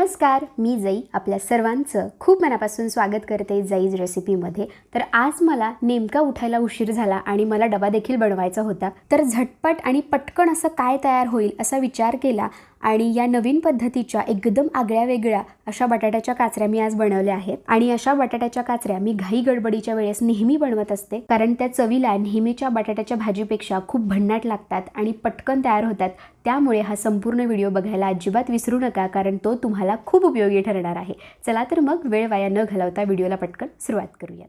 नमस्कार मी जई. आपल्या सर्वांचं खूप मनापासून स्वागत करते जईज रेसिपीमध्ये. तर आज मला नेमका उठायला उशीर झाला आणि मला डबा देखील बनवायचा होता. तर झटपट आणि पटकन असं काय तयार होईल असा विचार केला आणि या नवीन पद्धतीच्या एकदम आगळ्या वेगळ्या अशा बटाट्याच्या काचऱ्या मी आज बनवल्या आहेत. आणि अशा बटाट्याच्या काचऱ्या मी घाई गडबडीच्या वेळेस नेहमी बनवत असते. कारण त्या चवीला नेहमीच्या बटाट्याच्या भाजीपेक्षा खूप भन्नाट लागतात आणि पटकन तयार होतात. त्यामुळे हा संपूर्ण व्हिडिओ बघायला अजिबात विसरू नका कारण तो तुम्हाला खूप उपयोगी ठरणार आहे. चला तर मग वेळ वाया न घालवता व्हिडिओला पटकन सुरुवात करूयात.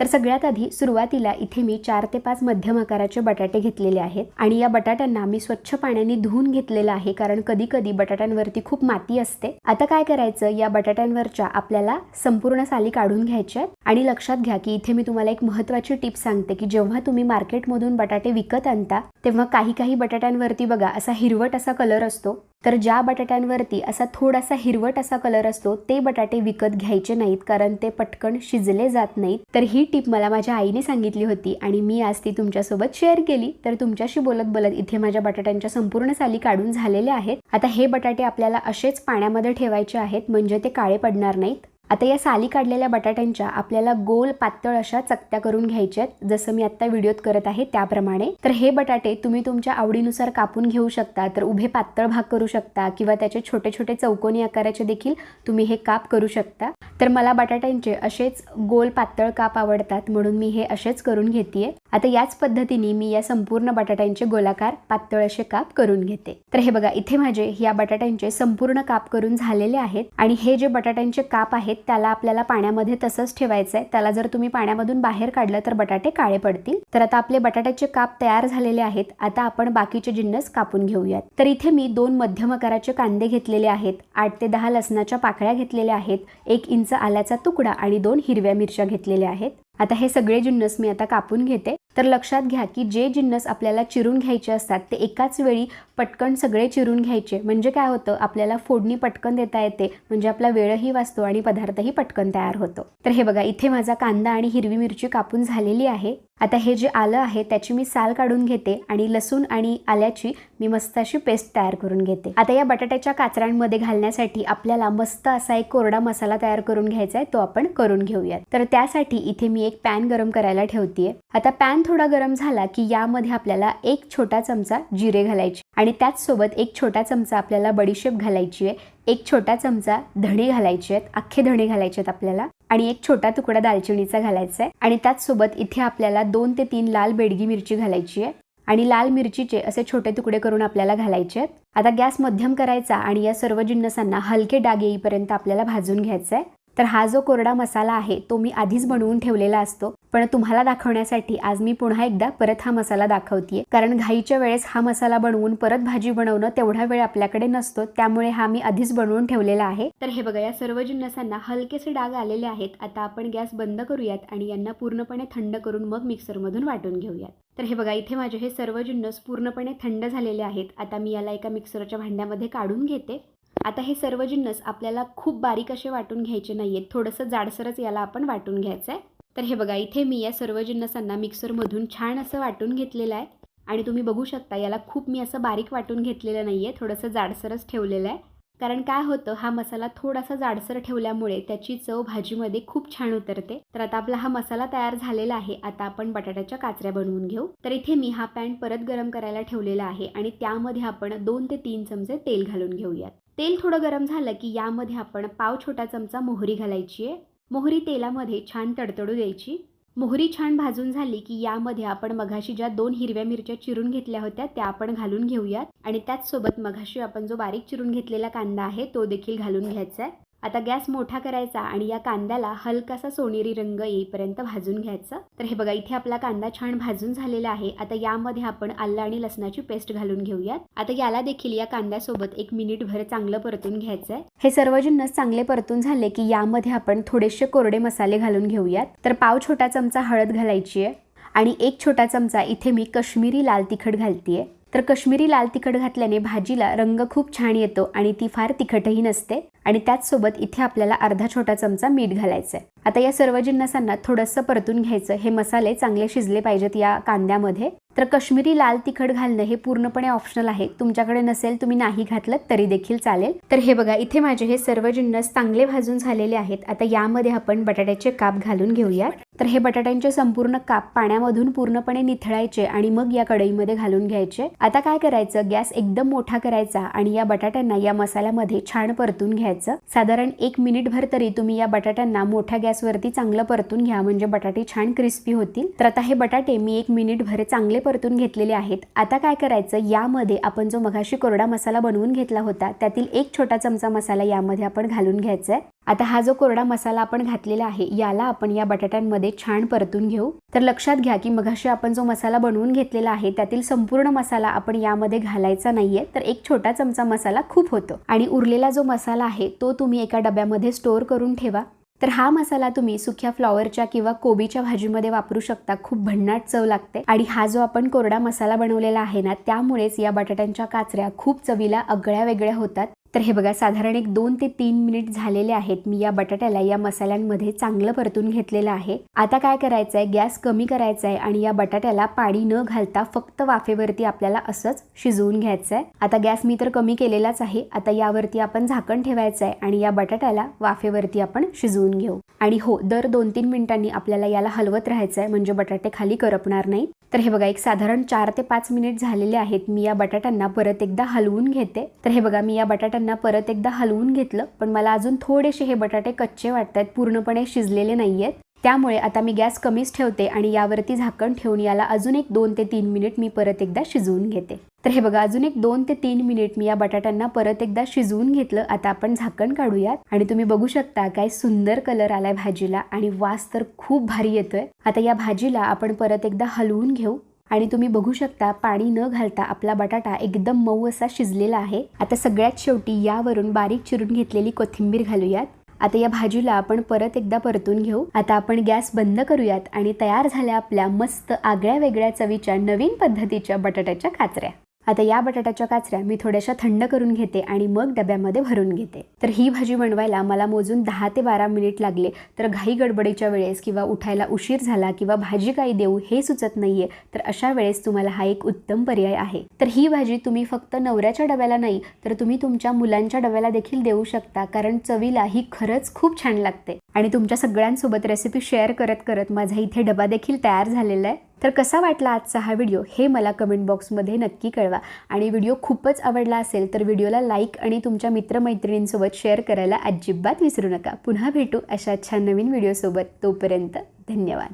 तर सगळ्यात आधी सुरुवातीला इथे मी चार ते पाच मध्यम आकाराचे बटाटे घेतलेले आहेत. आणि या बटाट्यांना मी स्वच्छ पाण्याने धुवून घेतलेलं आहे कारण कधी कधी बटाट्यांवरती खूप माती असते. आता काय करायचं? या बटाट्यांवरच्या आपल्याला संपूर्ण साली काढून घ्यायच्या आणि लक्षात घ्या की इथे मी तुम्हाला एक महत्वाची टिप सांगते की जेव्हा तुम्ही मार्केटमधून बटाटे विकत आणता तेव्हा काही काही बटाट्यांवरती बघा असा हिरवट असा कलर असतो. तर ज्या बटाट्यांवरती असा थोडासा हिरवट असा कलर असतो ते बटाटे विकत घ्यायचे नाहीत कारण ते पटकन शिजले जात नाहीत. तर ही टिप मला माझ्या आईने सांगितली होती आणि मी आज ती तुमच्यासोबत शेअर केली. तर तुमच्याशी बोलत बोलत इथे माझ्या बटाट्यांच्या संपूर्ण साली काढून झालेल्या आहेत. आता हे बटाटे आपल्याला असेच पाण्यामध्ये ठेवायचे आहेत म्हणजे ते काळे पडणार नाहीत. आता या साली काढलेल्या बटाट्यांच्या आपल्याला गोल पातळ अशा चकत्या करून घ्यायच्या आहेत. जसं मी आत्ता व्हिडिओत करत आहे त्याप्रमाणे. तर हे बटाटे तुम्ही तुमच्या आवडीनुसार कापून घेऊ शकता तर उभे पातळ भाग करू शकता किंवा त्याचे छोटे छोटे चौकोनी आकाराचे देखील तुम्ही हे काप करू शकता. तर मला बटाट्यांचे असेच गोल पातळ काप आवडतात म्हणून मी हे असेच करून घेते आता याच पद्धतीने मी या संपूर्ण बटाट्यांचे गोलाकार पातळ असे काप करून घेते. तर हे बघा इथे माझे या बटाट्यांचे संपूर्ण काप करून झालेले आहेत आणि हे जे बटाट्यांचे काप आहेत त्याला आपल्याला पाण्यामध्ये तसंच ठेवायचं आहे. त्याला जर तुम्ही पाण्यामधून बाहेर काढलं तर बटाटे काळे पडतील. तर आता आपले बटाट्याचे काप तयार झालेले आहेत. आता आपण बाकीचे जिन्नस कापून घेऊयात. तर इथे मी दोन मध्यम आकाराचे कांदे घेतलेले आहेत. आठ ते दहा लसणाच्या पाकळ्या घेतलेल्या आहेत. एक इंच आल्याचा तुकडा आणि दोन हिरव्या मिरच्या घेतलेल्या आहेत. आता हे सगळे जिन्नस मी आता कापून घेते. तर लक्षात घ्या की जे जिन्नस आपल्याला चिरून घ्यायचे असतात ते एकाच वेळी पटकन सगळे चिरून घ्यायचे. म्हणजे काय होतं? आपल्याला फोडणी पटकन देता येते. म्हणजे आपला वेळही वाचतो आणि पदार्थही पटकन तयार होतो. तर हे बघा इथे माझा कांदा आणि हिरवी मिरची कापून झालेली आहे. आता हे जे आलं आहे त्याची मी साल काढून घेते आणि लसूण आणि आल्याची मी मस्त अशी पेस्ट तयार करून घेते. आता या बटाट्याच्या काचऱ्यांमध्ये घालण्यासाठी आपल्याला मस्त असा एक कोरडा मसाला तयार करून घ्यायचा आहे तो आपण करून घेऊयात. तर त्यासाठी इथे मी एक पॅन गरम करायला ठेवतीये. आता पॅन थोडा गरम झाला की यामध्ये आपल्याला एक छोटा चमचा जिरे घालायचे आणि त्याचसोबत एक छोटा चमचा आपल्याला बडीशेप घालायची आहे एक छोटा चमचा धणे घालायचे आहेत अख्खे धणे घालायचे आहेत आपल्याला. आणि एक छोटा तुकडा दालचिनीचा घालायचा आहे आणि त्याचसोबत इथे आपल्याला दोन ते तीन लाल बेडगी मिरची घालायची आहे आणि लाल मिरचीचे असे छोटे तुकडे करून आपल्याला घालायचे आहेत आता गॅस मध्यम करायचा आणि या सर्व जिन्नसांना हलके डाग येईपर्यंत आपल्याला भाजून घ्यायचं आहे तर हा जो कोरडा मसाला आहे तो मी आधीच बनवून ठेवलेला असतो. पण तुम्हाला दाखवण्यासाठी आज मी पुन्हा एकदा परत हा मसाला दाखवतीये. कारण घाईच्या वेळेस हा मसाला बनवून परत भाजी बनवणं तेवढा वेळ आपल्याकडे नसतो. त्यामुळे हा मी आधीच बनवून ठेवलेला आहे. तर हे बघा या सर्व जिन्नसांना हलकेसे डाग आलेले आहेत. आता आपण गॅस बंद करूयात आणि यांना पूर्णपणे थंड करून मग मिक्सरमधून वाटून घेऊयात. तर हे बघा इथे माझे हे सर्व जिन्नस पूर्णपणे थंड झालेले आहेत. आता मी याला एका मिक्सरच्या भांड्यामध्ये काढून घेते. आता हे सर्व जिन्नस आपल्याला खूप बारीक असे वाटून घ्यायचे नाही आहेत थोडंसं जाडसरच याला आपण वाटून घ्यायचं आहे तर हे बघा इथे मी या सर्व जिन्नसांना मिक्सरमधून छान असं वाटून घेतलेलं आहे. आणि तुम्ही बघू शकता याला खूप मी असं बारीक वाटून घेतलेलं नाही आहे थोडंसं जाडसरच ठेवलेलं आहे. कारण काय होतं हा मसाला थोडासा जाडसर ठेवल्यामुळे त्याची चव भाजीमध्ये खूप छान उतरते. तर आता आपला हा मसाला तयार झालेला आहे. आता आपण बटाट्याच्या काचऱ्या बनवून घेऊ. तर इथे मी हा पॅन परत गरम करायला ठेवलेला आहे. आणि त्यामध्ये आपण दोन ते तीन चमचे तेल घालून घेऊयात. तेल थोडं गरम झालं की यामध्ये आपण पाव छोटा चमचा मोहरी घालायची आहे. मोहरी तेलामध्ये छान तडतडू द्यायची. मोहरी छान भाजून झाली की यामध्ये आपण मघाशी ज्या दोन हिरव्या मिरच्या चिरून घेतल्या होत्या त्या आपण घालून घेऊयात. आणि त्याचसोबत मघाशी आपण जो बारीक चिरून घेतलेला कांदा आहे तो देखील घालून घ्यायचा आहे. आता गॅस मोठा करायचा आणि या कांद्याला हलकासा सोनेरी रंग येईपर्यंत भाजून घ्यायचा. तर हे बघा इथे आपला कांदा छान भाजून झालेला आहे. आता यामध्ये आपण आलं आणि लसणाची पेस्ट घालून घेऊयात. आता याला देखील या कांद्यासोबत एक मिनिट भर चांगलं परतून घ्यायचं आहे हे सर्व जिन्नस चांगले परतून झाले की यामध्ये आपण थोडेसे कोरडे मसाले घालून घेऊयात. तर पाव छोटा चमचा हळद घालायची आहे. आणि एक छोटा चमचा इथे मी कश्मीरी लाल तिखट घालतीये. तर कश्मीरी लाल तिखट घातल्याने भाजीला रंग खूप छान येतो आणि ती फार तिखटही नसते. आणि त्याचसोबत इथे आपल्याला अर्धा छोटा चमचा मीठ घालायचं आहे आता या सर्व जिन्नसांना थोडंसं परतून घ्यायचं. हे मसाले चांगले शिजले पाहिजेत या कांद्यामध्ये. तर कश्मीरी लाल तिखट घालणं हे पूर्णपणे ऑप्शनल आहे. तुमच्याकडे नसेल तुम्ही नाही घातलं तरी देखील चालेल. तर हे बघा इथे माझे हे सर्व जिन्नस चांगले भाजून झालेले आहेत. आता यामध्ये आपण बटाट्याचे काप घालून घेऊया तर हे बटाट्यांचे संपूर्ण काप पाण्यामधून पूर्णपणे निथळायचे आणि मग या कढईमध्ये घालून घ्यायचे. आता काय करायचं? गॅस एकदम मोठा करायचा आणि या बटाट्यांना या मसाल्यामध्ये छान परतून घ्यायचं. साधारण एक मिनिटभर तरी तुम्ही या बटाट्यांना मोठ्या गॅसवरती चांगलं परतून घ्या. म्हणजे बटाटे छान क्रिस्पी होतील. तर आता हे बटाटे मी एक मिनिट भरे चांगले परतून घेतलेले आहेत. आता काय करायचं? यामध्ये आपण जो मघाशी कोरडा मसाला बनवून घेतला होता त्यातील एक छोटा चमचा मसाला यामध्ये आपण घालून घ्यायचा आहे आता हा जो कोरडा मसाला आपण घातलेला आहे याला आपण या बटाट्यांमध्ये छान परतून घेऊ. तर लक्षात घ्या की मघाशी आपण जो मसाला बनवून घेतलेला आहे त्यातील संपूर्ण मसाला आपण यामध्ये घालायचा नाहीये. तर एक छोटा चमचा मसाला खूप होतो. आणि उरलेला जो मसाला आहे तो तुम्ही एका डब्यामध्ये स्टोअर करून ठेवा. तर हा मसाला तुम्ही सुक्या फ्लॉवरच्या किंवा कोबीच्या भाजीमध्ये वापरू शकता. खूप भन्नाट चव लागते. आणि हा जो आपण कोरडा मसाला बनवलेला आहे ना त्यामुळेच या बटाट्यांच्या काचऱ्या खूप चवीला आगळ्या वेगळ्या होतात. तर हे बघा साधारण एक दोन ते तीन मिनिट झालेले आहेत. मी या बटाट्याला या मसाल्यांमध्ये चांगलं परतून घेतलेलं आहे. आता काय करायचं आहे गॅस कमी करायचा आहे आणि या बटाट्याला पाणी न घालता फक्त वाफेवरती आपल्याला असंच शिजवून घ्यायचं आहे आता गॅस मी तर कमी केलेलाच आहे. आता यावरती आपण झाकण ठेवायचं आहे आणि या बटाट्याला वाफेवरती आपण शिजवून घेऊ. आणि हो दर दोन तीन मिनिटांनी आपल्याला याला हलवत राहायचं आहे म्हणजे बटाटे खाली करपणार नाही तर हे बघा एक साधारण चार ते पाच मिनिट झालेले आहेत. मी या बटाट्यांना परत एकदा हलवून घेते. तर हे बघा मी या बटाट्या त्यांना परत एकदा हलवून घेतलं पण मला अजून थोडेसे हे बटाटे कच्चे वाटत आहेत पूर्णपणे शिजलेले नाही आहेत त्यामुळे आता मी गॅस कमीच ठेवते आणि यावरती झाकण ठेवून याला अजून एक दोन ते तीन मिनिट मी परत एकदा शिजवून घेते. तर हे बघा अजून एक दोन ते तीन मिनिट मी या बटाट्यांना परत एकदा शिजवून घेतलं. आता आपण झाकण काढूयात. आणि तुम्ही बघू शकता काय सुंदर कलर आलाय भाजीला आणि वास तर खूप भारी येतोय. आता या भाजीला आपण परत एकदा हलवून घेऊ. आणि तुम्ही बघू शकता पाणी न घालता आपला बटाटा एकदम मऊ असा शिजलेला आहे. आता सगळ्यात शेवटी यावरून बारीक चिरून घेतलेली कोथिंबीर घालूयात. आता या भाजीला आपण परत एकदा परतून घेऊ. आता आपण गॅस बंद करूयात आणि तयार झाल्या आपल्या मस्त आगळ्या वेगळ्या चवीच्या नवीन पद्धतीच्या बटाट्याच्या काचऱ्या. आता या बटाट्याच्या काचऱ्या मी थोड्याशा थंड करून घेते आणि मग डब्यामध्ये भरून घेते. तर ही भाजी बनवायला मला मोजून दहा ते बारा मिनिट लागले. तर घाई गडबडीच्या वेळेस किंवा उठायला उशीर झाला किंवा भाजी काही देऊ हे सुचत नाहीये तर अशा वेळेस तुम्हाला हा एक उत्तम पर्याय आहे. तर ही भाजी तुम्ही फक्त नवऱ्याच्या डब्याला नाही तर तुम्ही तुमच्या मुलांच्या डब्याला देखील देऊ शकता कारण चवीला ही खरंच खूप छान लागते. आणि तुमच्या सगळ्यांसोबत रेसिपी शेअर करत करत माझा इथे डबा देखील तयार झालेला आहे. तर कसा वाटला आजचा हा व्हिडिओ हे मला कमेंट बॉक्समध्ये नक्की कळवा. आणि व्हिडिओ खूपच आवडला असेल तर व्हिडिओला लाईक आणि तुमच्या मित्रमैत्रिणींसोबत शेअर करायला अजिबात विसरू नका. पुन्हा भेटू अशा छान नवीन व्हिडिओसोबत तोपर्यंत धन्यवाद.